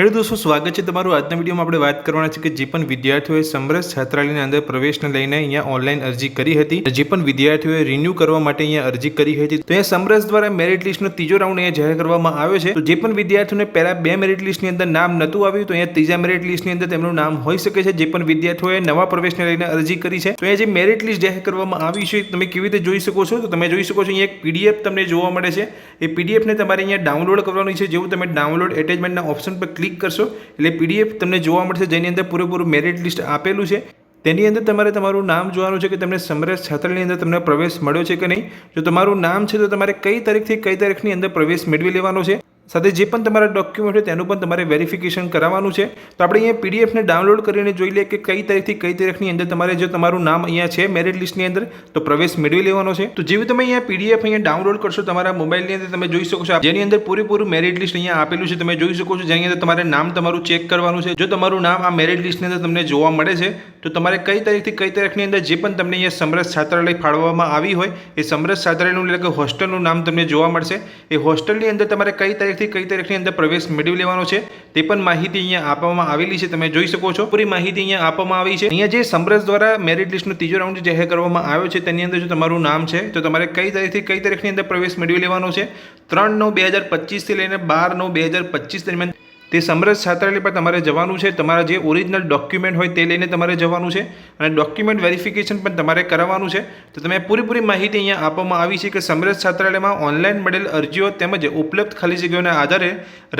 Hello દોસ્તો, સ્વાગત છે તમારું આજના વિડીયોમાં આપણે વાત કરવાના છે કે જે પણ વિદ્યાર્થીઓએ સમરસ છાત્રાલયની અંદર પ્રવેશને લઈને અહીંયા ઓનલાઈન અરજી કરી હતી જે પણ વિદ્યાર્થીઓએ રિન્યૂ કરવા માટે અહીંયા અરજી કરી હતી, તો અહીંયા સમરસ દ્વારા મેરિટ લિસ્ટનો ત્રીજો રાઉન્ડ અહીંયા જાહેર કરવામાં આવ્યો છે. તો જે પણ વિદ્યાર્થીઓને પહેલા બે મેરિટ લિસ્ટની અંદર નામ નહોતું આવ્યું, તો અહીંયા ત્રીજા મેરિટ લિસ્ટની અંદર તેમનું નામ હોઈ શકે છે. જે પણ વિદ્યાર્થીઓએ નવા પ્રવેશને લઈને અરજી કરી છે, તો અહીંયા જે મેરિટ લિસ્ટ જાહેર કરવામાં આવી છે, તમે કેવી રીતે જોઈ શકો છો? તો તમે જોઈ શકો છો, અહીંયા એક પીડીએફ તમને જોવા મળે છે. એ પીડીએફને તમારે અહીંયા ડાઉનલોડ કરવાની છે. જેવું તમે ડાઉનલોડ એટેચમેન્ટના ઓપ્શન પર ક્લિક કરશો. એટલે પીડીએફ તમને જોવા મળશે, જેની અંદર પૂરેપૂરું મેરિટ લિસ્ટ આપેલું છે. તેની અંદર તમારે તમારું નામ જોવાનું છે કે તમને સમરસ છાત્રની અંદર તમને પ્રવેશ મળ્યો છે કે નહીં. જો તમારું નામ છે તો તમારે કઈ તારીખથી કઈ તારીખની અંદર પ્રવેશ મેળવી લેવાનો છે? સાથે જે પણ તમારા ડોક્યુમેન્ટ હોય તેનું પણ તમારે વેરિફિકેશન કરાવવાનું છે. તો આપણે અહીંયા પીડીએફને ડાઉનલોડ કરીને જોઈ લઈએ કે કઈ તારીખથી કઈ તારીખની અંદર તમારે જો તમારું નામ અહીંયા છે મેરિટ લિસ્ટની અંદર, તો પ્રવેશ મેળવી લેવાનો છે. તો જેવી તમે અહીંયા પીડીએફ અહીંયા ડાઉનલોડ કરશો તમારા મોબાઈલની અંદર, તમે જોઈ શકો છો જેની અંદર પૂરેપૂરું મેરિટ લિસ્ટ અહીંયા આપેલું છે. તમે જોઈ શકો છો જેની અંદર તમારે નામ તમારું ચેક કરવાનું છે. જો તમારું નામ આ મેરિટ લિસ્ટની અંદર તમને જોવા મળે છે, તો તમારે કઈ તારીખથી કઈ તારીખની અંદર જે પણ તમને અહીંયા સમરસ છાત્રાલય ફાળવવામાં આવી હોય, એ સમરસ છાત્રાલયનું એટલે કે હોસ્ટેલનું નામ તમને જોવા મળશે. એ હોસ્ટેલની અંદર તમારે કઈ તારીખથી કઈ તારીખની અંદર પ્રવેશ મેળવી લેવાનો છે તે પણ માહિતી અહીંયા આપવામાં આવેલી છે, તમે જોઈ શકો છો. પૂરી માહિતી અહીંયા આપવામાં આવી છે. અહીંયા જે સમરસ દ્વારા મેરિટ લિસ્ટનો ત્રીજો રાઉન્ડ જાહેર કરવામાં આવ્યો છે, તેની અંદર જો તમારું નામ છે, તો તમારે કઈ તારીખથી કઈ તારીખની અંદર પ્રવેશ મેળવી લેવાનો છે? ત્રણ નવ બે હજાર પચીસથી લઈને બાર નવ બે હજાર પચીસ દરમિયાન તે સમરસ છાત્રાલય પર તમારે જવાનું છે. તમારા જે ઓરિજિનલ ડોક્યુમેન્ટ હોય તે લઈને તમારે જવાનું છે. અને ડોક્યુમેન્ટ વેરિફિકેશન પણ તમારે કરાવવાનું છે. તો તમે પૂરેપૂરી માહિતી અહીંયા આપવામાં આવી છે કે સમરસ છાત્રાલયમાં ઓનલાઈન મળેલ અરજીઓ તેમજ ઉપલબ્ધ ખાલી જગ્યાઓના આધારે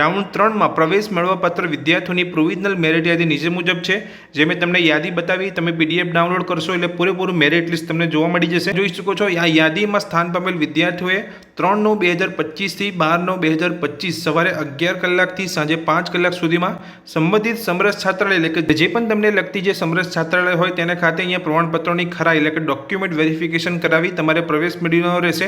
રાઉન્ડ ત્રણમાં પ્રવેશ મેળવવાપાત્ર વિદ્યાર્થીઓની પ્રોવિઝનલ મેરિટ યાદી નીચે મુજબ છે. જે મેં તમને યાદી બતાવી, તમે પીડીએફ ડાઉનલોડ કરશો એટલે પૂરેપૂરું મેરિટ લિસ્ટ તમને જોવા મળી જશે. જોઈ શકો છો, આ યાદીમાં સ્થાન પામેલ વિદ્યાર્થીઓએ ત્રણ નવ બે હજાર પચીસથી બાર નવ બે હજાર પચીસ સવારે અગિયાર કલાકથી સાંજે પાંચ કલાક સુધીમાં સંબંધિત સમરસ છાત્રાલય, એટલે કે જે પણ તમને લગતી જે સમરસ છાત્રાલય હોય તેના ખાતે અહીંયા પ્રમાણપત્રોની ખરાઈ એટલે કે ડોક્યુમેન્ટ વેરિફિકેશન કરાવી તમારે પ્રવેશ મેળવવાનો રહેશે.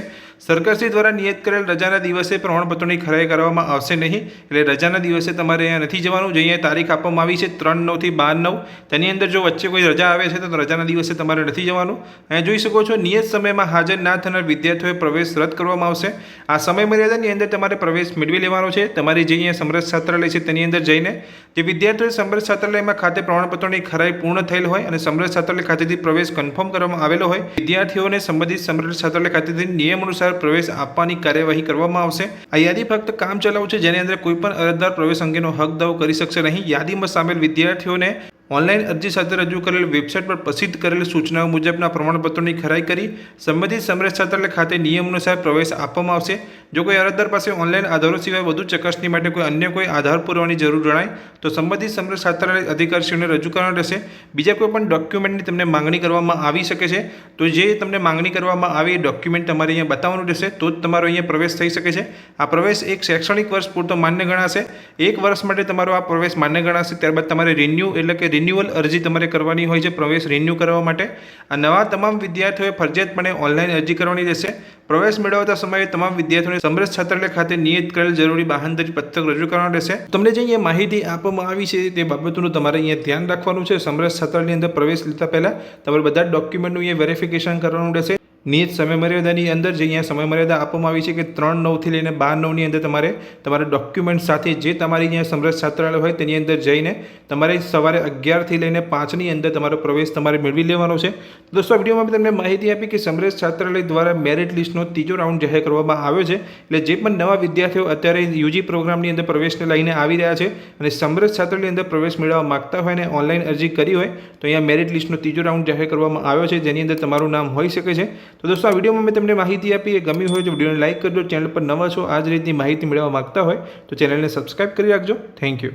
સરકારશ્રી દ્વારા નિયત કરેલ રજાના દિવસે પ્રમાણપત્રોની ખરાઈ કરવામાં આવશે નહીં, એટલે રજાના દિવસે તમારે અહીંયા નથી જવાનું. જે અહીંયા તારીખ આપવામાં આવી છે ત્રણ નવથી બાર નવ, તેની અંદર જો વચ્ચે કોઈ રજા આવે છે તો રજાના દિવસે તમારે નથી જવાનું. અહીંયા જોઈ શકો છો, નિયત સમયમાં હાજર ના થનાર વિદ્યાર્થીઓએ પ્રવેશ રદ કરવામાં આવશે. આ સમય મર્યાદાની અંદર તમારે પ્રવેશ મેળવી લેવાનો છે. તમારી જે અહીંયા સમરસ છાત્રાલય છે તેની અંદર જઈને જે વિદ્યાર્થીઓએ સમરસ છાત્રાલયમાં ખાતે પ્રમાણપત્રોની ખરાઈ પૂર્ણ થયેલ હોય અને સમરસ છાત્રાલય ખાતેથી પ્રવેશ કન્ફર્મ કરવામાં આવેલો હોય, વિદ્યાર્થીઓને સંબંધિત સમરસ છાત્રાલય ખાતેથી નિયમ અનુસાર પ્રવેશ આપવાની કાર્યવાહી કરવામાં આવશે. આ યાદી ફક્ત કામ ચલાવ છે, જેની અંદર કોઈ પણ અરજદાર પ્રવેશ અંગેનો હક દાવો કરી શકશે નહીં. યાદીમાં સામેલ વિદ્યાર્થીઓને ઓનલાઈન અરજી સાથે રજૂ કરેલ વેબસાઇટ પર પ્રસિદ્ધ કરેલ સૂચનાઓ મુજબના પ્રમાણપત્રોની ખરાઈ કરી સંબંધિત સમરસ છાત્રાલય ખાતે નિયમ અનુસાર પ્રવેશ આપવામાં આવશે. જો કોઈ અરજદાર પાસે ઓનલાઈન આધારો સિવાય વધુ ચકાસણી માટે કોઈ અન્ય કોઈ આધાર પુરવાની જરૂર જણાય, તો સંબંધિત સમરસ છાત્રાલય અધિકારીઓને રજૂ કરવાનું રહેશે. બીજા કોઈ પણ ડોક્યુમેન્ટની તમને માંગણી કરવામાં આવી શકે છે, તો જે તમને માંગણી કરવામાં આવી એ ડોક્યુમેન્ટ તમારે અહીંયા બતાવવાનું રહેશે, તો જ તમારો અહીંયા પ્રવેશ થઈ શકે છે. આ પ્રવેશ એક શૈક્ષણિક વર્ષ પૂરતો માન્ય ગણાશે. એક વર્ષ માટે તમારો આ પ્રવેશ માન્ય ગણાશે, ત્યારબાદ તમારે રિન્યૂ એટલે કે રિન્યુઅલ અરજી તમારે કરવાની હોય છે પ્રવેશ રિન્યૂ કરવા માટે. આ નવા તમામ વિદ્યાર્થીઓએ ફરજિયાતપણે ઓનલાઈન અરજી કરવાની રહેશે. પ્રવેશ મેળવતા સમયે તમામ વિદ્યાર્થીઓને સમરસ છાત્રાલય ખાતે નિયત કરેલ જરૂરી બાહંધરી પત્રક રજૂ કરવાનું રહેશે. તમને જે અહીંયા માહિતી આપવામાં આવી છે તે બાબતોનું તમારે અહીંયા ધ્યાન રાખવાનું છે. સમરસ છાત્રાલયની અંદર પ્રવેશ લેતા પહેલાં તમારે બધા ડોક્યુમેન્ટનું અહીંયા વેરિફિકેશન કરવાનું રહેશે. નિયત સમયમર્યાદાની અંદર જે અહીંયા સમયમર્યાદા આપવામાં આવી છે કે ત્રણ નવથી લઈને બાર નવની અંદર તમારે તમારા ડોક્યુમેન્ટ સાથે જે તમારી અહીંયા સમરસ છાત્રાલય હોય તેની અંદર જઈને તમારે સવારે અગિયારથી લઈને પાંચની અંદર તમારો પ્રવેશ તમારે મેળવી લેવાનો છે. દોસ્તો વિડીયોમાં તમને માહિતી આપી કે સમરસ છાત્રાલય દ્વારા મેરિટ લિસ્ટનો ત્રીજો રાઉન્ડ જાહેર કરવામાં આવ્યો છે. એટલે જે પણ નવા વિદ્યાર્થીઓ અત્યારે યુજી પ્રોગ્રામની અંદર પ્રવેશને લઈને આવી રહ્યા છે અને સમરસ છાત્રાલયની અંદર પ્રવેશ મેળવવા માગતા હોય અને ઓનલાઈન અરજી કરી હોય, તો અહીંયા મેરિટ લિસ્ટનો ત્રીજો રાઉન્ડ જાહેર કરવામાં આવ્યો છે. જેની અંદર તમારું નામ હોઈ શકે છે. તો દોસ્તો, આ વિડીયોમાં મેં તમને માહિતી આપી, એ ગમી હોય તો વિડીયોને લાઇક કરજો, ચેનલ પર નવા છો, આ જ રીતની માહિતી મેળવવા માગતા હોય, તો ચેનલને સબસ્ક્રાઇબ કરી રાખજો. Thank you